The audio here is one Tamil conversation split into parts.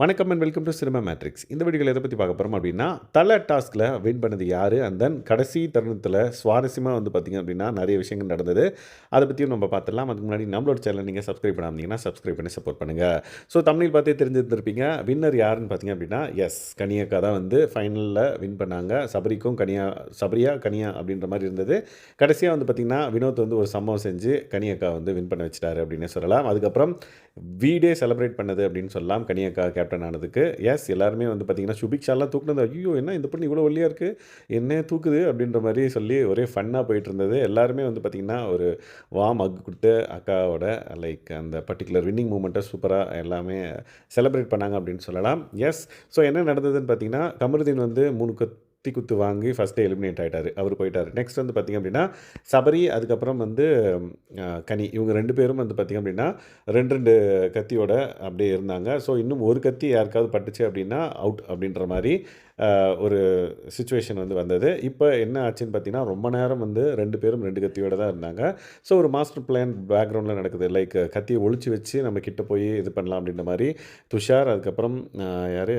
வணக்கம் and welcome to cinema matrix இந்த வீடியோவில் எதை பற்றி பார்க்க போகிறோம் அப்படின்னா தலை டாஸ்கில் வின் பண்ணது யார்? அண்ட் தென் கடைசி தருணத்தில் சுவாரஸ்யமாக வந்து பார்த்திங்க அப்படின்னா நிறைய விஷயங்கள் நடந்தது. அதை பற்றியும் நம்ம பார்த்துடலாம். அதுக்கு முன்னாடி நம்மளோட சேனல் நீங்கள் சப்ஸ்கிரைப் பண்ணாமீங்கன்னா சப்ஸ்கிரைப் பண்ணி சப்போர்ட் பண்ணுங்கள் ஸோ தமிழில் பார்த்தே தெரிஞ்சிருந்திருப்பீங்க. வின்னர் யாருன்னு பார்த்தீங்க அப்படின்னா எஸ் கனியாக்கா தான் வந்து ஃபைனலில் வின் பண்ணாங்க. சபரிக்கும் கனியா சபரியா கனியா அப்படின்ற மாதிரி இருந்தது. கடைசியாக வந்து பார்த்திங்கன்னா வினோத் வந்து ஒரு சம்பவம் செஞ்சு கனியக்கா வந்து வின் பண்ண வச்சிட்டாரு அப்படின்னு சொல்லலாம். அதுக்கப்புறம் வீடே செலிப்ரேட் பண்ணது அப்படின்னு சொல்லலாம். கனியக்கா கேப்டன் ஆனதுக்கு எஸ் எல்லாருமே வந்து பார்த்திங்கன்னா சுபிக்ஷாலாம் தூக்குனது ஐயோ என்ன இந்த பொண்ணு இவ்வளோ ஒல்லியாக இருக்குது என்ன தூக்குது? அப்படின்ற மாதிரி சொல்லி ஒரே ஃபன்னாக போயிட்டு இருந்தது. எல்லாருமே வந்து பார்த்திங்கன்னா ஒரு வாம் அக் கொடுத்து அக்காவோட லைக் அந்த பர்டிகுலர் வின்னிங் மூமெண்ட்டை சூப்பராக எல்லாமே செலிப்ரேட் பண்ணாங்க அப்படின்னு சொல்லலாம். எஸ் ஸோ என்ன நடந்ததுன்னு பார்த்தீங்கன்னா கமருதீன் வந்து மூணு கத்தி குத்து வாங்கி ஃபஸ்ட்டே எலிமினேட் ஆகிட்டார் அவர் போயிட்டார். நெக்ஸ்ட் வந்து பார்த்திங்க அப்படின்னா சபரி அதுக்கப்புறம் வந்து கனி. இவங்க ரெண்டு பேரும் வந்து பார்த்திங்க அப்படின்னா ரெண்டு ரெண்டு கத்தியோட அப்படியே இருந்தாங்க. ஸோ இன்னும் ஒரு கத்தி யாருக்காவது பட்டுச்சு அப்படின்னா அவுட் அப்படின்ற மாதிரி ஒரு சுச்சுவேஷன் வந்து வந்தது. இப்போ என்ன ஆச்சுன்னு பார்த்தீங்கன்னா ரொம்ப நேரம் வந்து ரெண்டு பேரும் ரெண்டு கத்தியோடு தான் இருந்தாங்க. ஸோ ஒரு மாஸ்டர் பிளான் பேக்ரவுண்டில் நடக்குது. லைக் கத்தியை ஒழிச்சு வச்சு நம்ம கிட்ட போய் இது பண்ணலாம் அப்படின்ற மாதிரி. துஷார் அதுக்கப்புறம் யார்?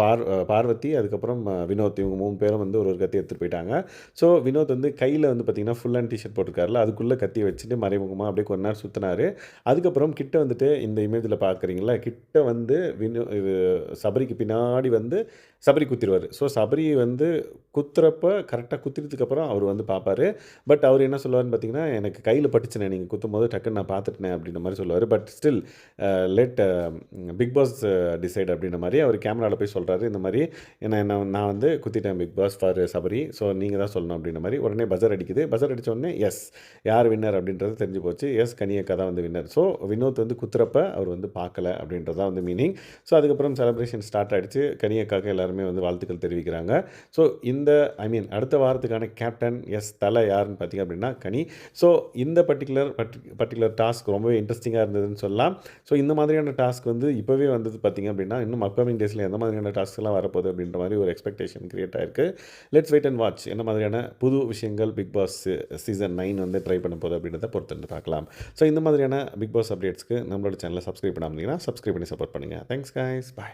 பார் பார்வதி அதுக்கப்புறம் வினோத். இவங்க மூணு பேரும் வந்து ஒரு ஒரு கத்தி எடுத்துகிட்டு போயிட்டாங்க. ஸோ வினோத் வந்து கையில் வந்து பார்த்திங்கன்னா ஃபுல் அண்ட் டிஷர்ட் போட்டிருக்காருல அதுக்குள்ளே கத்தியை வச்சுட்டு மறைமுகமாக அப்படியே கொஞ்ச நேரம் சுற்றினார் அதுக்கப்புறம் கிட்ட வந்துட்டு இந்த இமேஜில் பார்க்குறீங்களா கிட்ட வந்து வினோ இது சபரிக்கு பின்னாடி வந்து சபரி குத்திடுவார். ஸோ சபரி வந்து குத்துறப்ப கரெக்டாக குத்தினதுக்கப்புறம் அவர் வந்து பார்ப்பாரு பட் அவர் என்ன சொல்லுவார்னு பார்த்தீங்கன்னா எனக்கு கையில் பட்டுச்சுனே நீங்கள் குத்தும் போது டக்குன்னு நான் பார்த்துட்டேன் அப்படின்ற மாதிரி சொல்லுவார். But still let Bigg Boss decide அப்படின்ற மாதிரி அவர் கேமராவில் போய் சொல்கிறாரு இந்த மாதிரி என்ன என்ன நான் வந்து குத்திட்டேன் Bigg Boss for Sabari so நீங்கள் தான் சொல்லணும் அப்படின்ற மாதிரி உடனே பஜர் அடிக்குது. பஜர் அடித்தோடனே உடனே எஸ் யார் வின்னர் அப்படின்றது தெரிஞ்சு போச்சு. எஸ் கனியக்கா தான் வந்து வின்னர் ஸோ வினோத் வந்து குத்துறப்ப அவர் வந்து பார்க்கல அப்படின்றது தான் வந்து மீனிங் ஸோ அதுக்கப்புறம் செலிப்ரேஷன் ஸ்டார்ட் ஆகிடுச்சு கனியக்காக்கு எல்லாருமே வந்து வாழ்த்துக்கள் தெரிவிக்கிறாங்க. ஸோ இந்த இந்த ஐ மீன் அடுத்த வாரத்துக்கான கேப்டன் எஸ் தலை யாருன்னு பார்த்தீங்க அப்படின்னா கனி. ஸோ இந்த பர்டிகுலர் பர்டிகுலர் டாஸ்க் ரொம்பவே இன்ட்ரெஸ்டிங்காக இருந்ததுன்னு சொல்லலாம். ஸோ இந்த மாதிரியான டாஸ்க் வந்து இப்போவே வந்தது பார்த்தீங்க அப்படின்னா இன்னும் அப்கமிங் டேஸில் எந்த மாதிரியான டாஸ்க்லாம் வரப்போகுது அப்படின்ற மாதிரி ஒரு எக்ஸ்பெக்டேஷன் கிரியேட் ஆயிருக்கு. லெட்ஸ் வெயிட் அண்ட் வாட்ச் என்ன மாதிரியான புது விஷயங்கள் பிக் பாஸ் சீசன் நைன் வந்து ட்ரை பண்ண போகுது அப்படின்றத பொறுத்து வந்து பார்க்கலாம். ஸோ இந்த மாதிரியான பிக் பாஸ் அப்டேட்ஸ்க்கு நம்மளோட சேனலை சப்ஸ்கிரைப் பண்ணாமல் சப்ஸ்கிரைப் பண்ணி சப்போர்ட் பண்ணுங்கள் தேங்க்ஸ் guys. பாய்